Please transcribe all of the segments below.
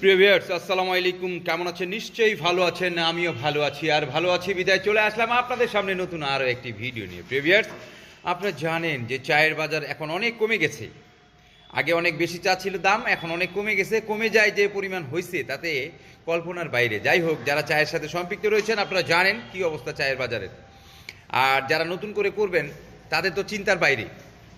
প্রিয় ভিউয়ার্স আসসালামু আলাইকুম। কেমন আছেন? নিশ্চয়ই ভালো আছেন, আমিও ভালো আছি। আর ভালো আছি, বিদায় চলে আসলাম আপনাদের সামনে নতুন আরও একটি ভিডিও নিয়ে। প্রিয় ভিউয়ার্স আপনারা জানেন যে চায়ের বাজার এখন অনেক কমে গেছে। আগে অনেক বেশি চা ছিল দাম, এখন অনেক কমে গেছে। কমে যায় যে পরিমাণ হয়েছে তাতে কল্পনার বাইরে। যাই হোক, যারা চায়ের সাথে সম্পৃক্ত রয়েছেন, আপনারা জানেন কি অবস্থা চায়ের বাজারের। আর যারা নতুন করে করবেন, তাদের তো চিন্তার বাইরে।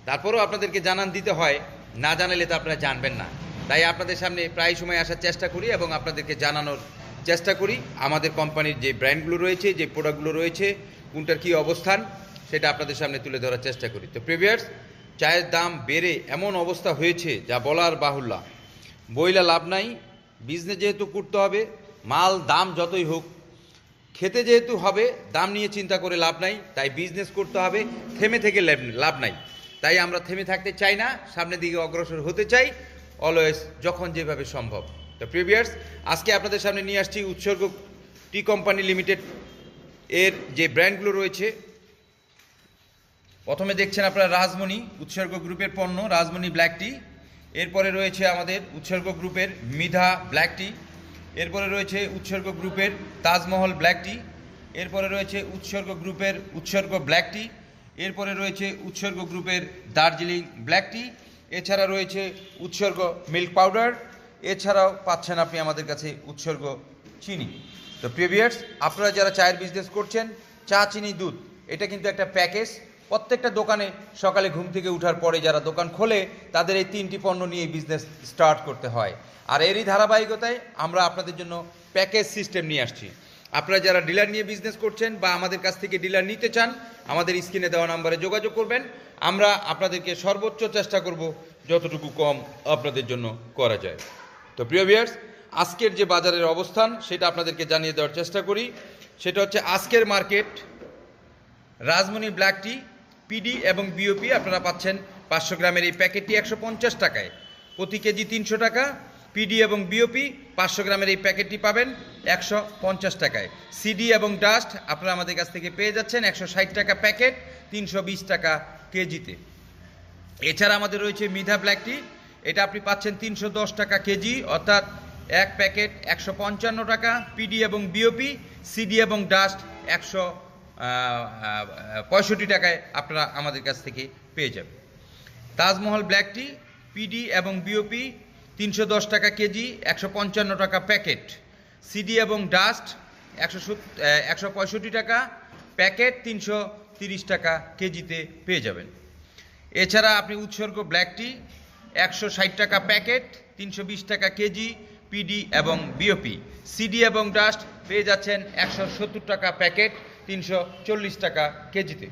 তারপরেও আপনাদেরকে জানান দিতে হয়, না জানালে তো আপনারা জানবেন না। তাই আপনাদের সামনে প্রায় সময় আসার চেষ্টা করি এবং আপনাদেরকে জানানোর চেষ্টা করি। আমাদের কোম্পানির যে ব্র্যান্ডগুলো রয়েছে, যে প্রোডাক্টগুলো রয়েছে, কোনটার কী অবস্থান, সেটা আপনাদের সামনে তুলে ধরার চেষ্টা করি। তো প্রিভিয়ার্স, চায়ের দাম বেড়ে এমন অবস্থা হয়েছে যা বলার বাহুল্য। বইলা লাভ নাই বিজনেস যেহেতু করতে হবে, মাল দাম যতই হোক, খেতে যেহেতু হবে, দাম নিয়ে চিন্তা করে লাভ নাই, তাই বিজনেস করতে হবে, থেমে থেকে লাভ- নাই। তাই আমরা থেমে থাকতে চাই না, সামনের দিকে অগ্রসর হতে চাই। অলওয়েজ যখন যেভাবে সম্ভব। তো প্রিভিয়ার্স আজকে আপনাদের সামনে নিয়ে আসছি উৎসর্গ টি কোম্পানি লিমিটেড এর যে ব্র্যান্ডগুলো রয়েছে। প্রথমে দেখছেন আপনারা রাজমণি, উৎসর্গ গ্রুপের পণ্য, রাজমণি ব্ল্যাক টি। এরপরে রয়েছে আমাদের উৎসর্গ গ্রুপের মিধা ব্ল্যাক টি। এরপরে রয়েছে উৎসর্গ গ্রুপের তাজমহল ব্ল্যাক টি। এরপরে রয়েছে উৎসর্গ গ্রুপের উৎসর্গ ব্ল্যাক টি। এরপরে রয়েছে উৎসর্গ গ্রুপের দার্জিলিং ব্ল্যাক টি। এছাড়া রয়েছে উৎসর্গ মিল্ক পাউডার, এছাড়াও পাচ্ছেন আপনি আমাদের কাছে উৎসর্গ চিনি। তো প্রিভিয়ার্স আপনারা যারা চায়ের বিজনেস করছেন, চা, চিনি, দুধ, এটা কিন্তু একটা প্যাকেজ। প্রত্যেকটা দোকানে সকালে ঘুম থেকে ওঠার পরে যারা দোকান খোলে, তাদের এই তিনটি পণ্য নিয়ে বিজনেস স্টার্ট করতে হয়। আর এরই ধারাবাহিকতায় আমরা আপনাদের জন্য প্যাকেজ সিস্টেম নিয়ে আসছি। আপনারা যারা ডিলার নিয়ে বিজনেস করছেন বা আমাদের কাছ থেকে ডিলার নিতে চান, আমাদের স্ক্রিনে দেওয়া নাম্বারে যোগাযোগ করবেন। আমরা আপনাদেরকে সর্বোচ্চ চেষ্টা করব যতটুকু কম আপনাদের জন্য করা যায়। তো প্রিয় ভিউয়ার্স আজকের যে বাজারের অবস্থান, সেটা আপনাদেরকে জানিয়ে দেওয়ার চেষ্টা করি। সেটা হচ্ছে আজকের market Rajmoni black tea PD এবং বিওপি আপনারা পাচ্ছেন পাঁচশো গ্রামের এই প্যাকেটটি একশো পঞ্চাশ টাকায়। প্রতি কেজি তিনশো টাকা পিডি এবং বিওপি পাঁচশো গ্রামের এই প্যাকেটটি পাবেন একশো পঞ্চাশ টাকায়। সিডি এবং ডাস্ট আপনারা আমাদের কাছ থেকে পেয়ে যাচ্ছেন একশো ষাট টাকা প্যাকেট, তিনশো বিশ টাকা কেজিতে। এছাড়া আমাদের রয়েছে মিধা ব্ল্যাক টি এটা আপনি পাচ্ছেন তিনশো দশ টাকা কেজি, অর্থাৎ এক প্যাকেট একশো পঞ্চান্ন টাকা। পিডি এবং বিওপি সিডি এবং ডাস্ট একশো পঁয়ষট্টি টাকায় আপনারা আমাদের কাছ থেকে পেয়ে যাবেন। তাজমহল ব্ল্যাক টি পিডি এবং বিওপি তিনশো দশ টাকা কেজি, একশো পঞ্চান্ন টাকা প্যাকেট। সিডি এবং ডাস্ট, একশো একশো টাকা। প্যাকেট তিনশো টাকা কেজিতে পেয়ে যাবেন। এছাড়া আপনি উৎসর্গ ব্ল্যাক টি একশো ষাট টাকা প্যাকেট, তিনশো বিশ টাকা কেজি, পিডি এবং বিওপি। সিডি এবং ডাস্ট পেয়ে যাচ্ছেন একশো সত্তর টাকা প্যাকেট, তিনশো চল্লিশ টাকা কেজিতে।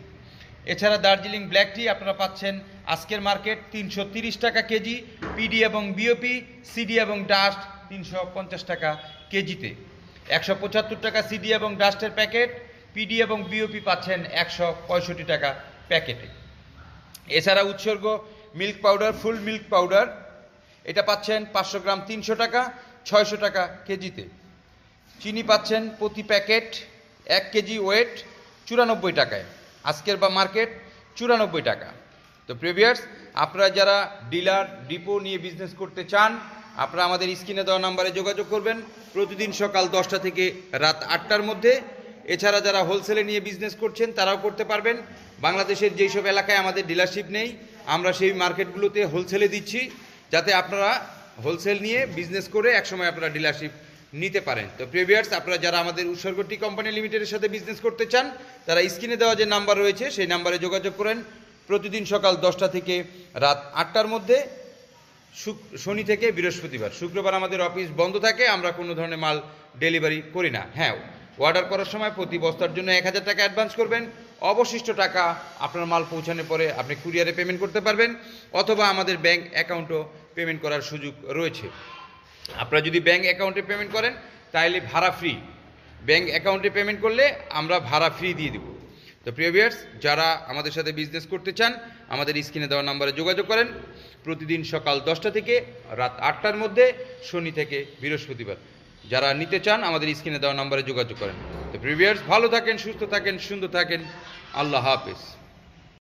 এছাড়া দার্জিলিং ব্ল্যাক টি আপনারা পাচ্ছেন আজকের মার্কেট তিনশো টাকা কেজি পিডি এবং বিওপি সিডি এবং ডাস্ট তিনশো পঞ্চাশ টাকা কেজিতে। একশো পঁচাত্তর টাকা সিডি এবং ডাস্টের প্যাকেট পিডি এবং বিওপি পাচ্ছেন একশো পঁয়ষট্টি টাকা প্যাকেটে। এছাড়া উৎসর্গ milk powder, full milk powder, এটা পাচ্ছেন পাঁচশো গ্রাম তিনশো টাকা, ছয়শো টাকা কেজিতে। চিনি পাচ্ছেন প্রতি প্যাকেট এক কেজি ওয়েট চুরানব্বই টাকায়। আজকের বা মার্কেট চুরানব্বই টাকা। তো প্রিভিয়ার্স আপনারা যারা ডিলার, ডিপো নিয়ে বিজনেস করতে চান, আপনারা আমাদের স্ক্রিনে দেওয়া নাম্বারে যোগাযোগ করবেন। প্রতিদিন সকাল দশটা থেকে রাত আটটার মধ্যে। এছাড়া যারা হোলসেলে নিয়ে বিজনেস করছেন, তারাও করতে পারবেন। বাংলাদেশের যেই সব এলাকায় আমাদের ডিলারশিপ নেই, আমরা সেই মার্কেটগুলোতে হোলসেলে দিচ্ছি। যাতে আপনারা হোলসেল নিয়ে বিজনেস করে একসময় আপনারা ডিলারশিপ নিতে পারেন। তো প্রিভিয়ার্স আপনারা যারা আমাদের উৎসর্গ টি কোম্পানি লিমিটেডের সাথে বিজনেস করতে চান, তারা স্ক্রিনে দেওয়া যে নাম্বার রয়েছে, সেই নাম্বারে যোগাযোগ করেন। প্রতিদিন সকাল দশটা থেকে রাত আটটার মধ্যে শনি থেকে বৃহস্পতিবার। শুক্রবার আমাদের অফিস বন্ধ থাকে, আমরা কোনো ধরনের মাল ডেলিভারি করি না। হ্যাঁ অর্ডার করার সময় প্রতি বস্তার জন্য এক হাজার টাকা অ্যাডভান্স করবেন। অবশিষ্ট টাকা আপনার মাল পৌঁছানোর পরে আপনি কুরিয়ারে পেমেন্ট করতে পারবেন, অথবা আমাদের ব্যাংক অ্যাকাউন্টও পেমেন্ট করার সুযোগ রয়েছে। আপনারা যদি ব্যাংক অ্যাকাউন্টে পেমেন্ট করেন তাহলে ভাড়া ফ্রি ব্যাংক অ্যাকাউন্টে পেমেন্ট করলে আমরা ভাড়া ফ্রি দিয়ে দেবো। তো প্রিভিয়ার্স যারা আমাদের সাথে বিজনেস করতে চান, আমাদের স্ক্রিনে দেওয়া নাম্বারে যোগাযোগ করেন। প্রতিদিন সকাল দশটা থেকে রাত আটটার মধ্যে, শনি থেকে বৃহস্পতিবার। যারা নিতে চান, আমাদের স্ক্রিনে দেওয়া নাম্বারে যোগাযোগ করেন। তো প্রিভিয়ার্স ভালো থাকেন, সুস্থ থাকেন, সুন্দর থাকেন। আল্লাহ হাফেজ।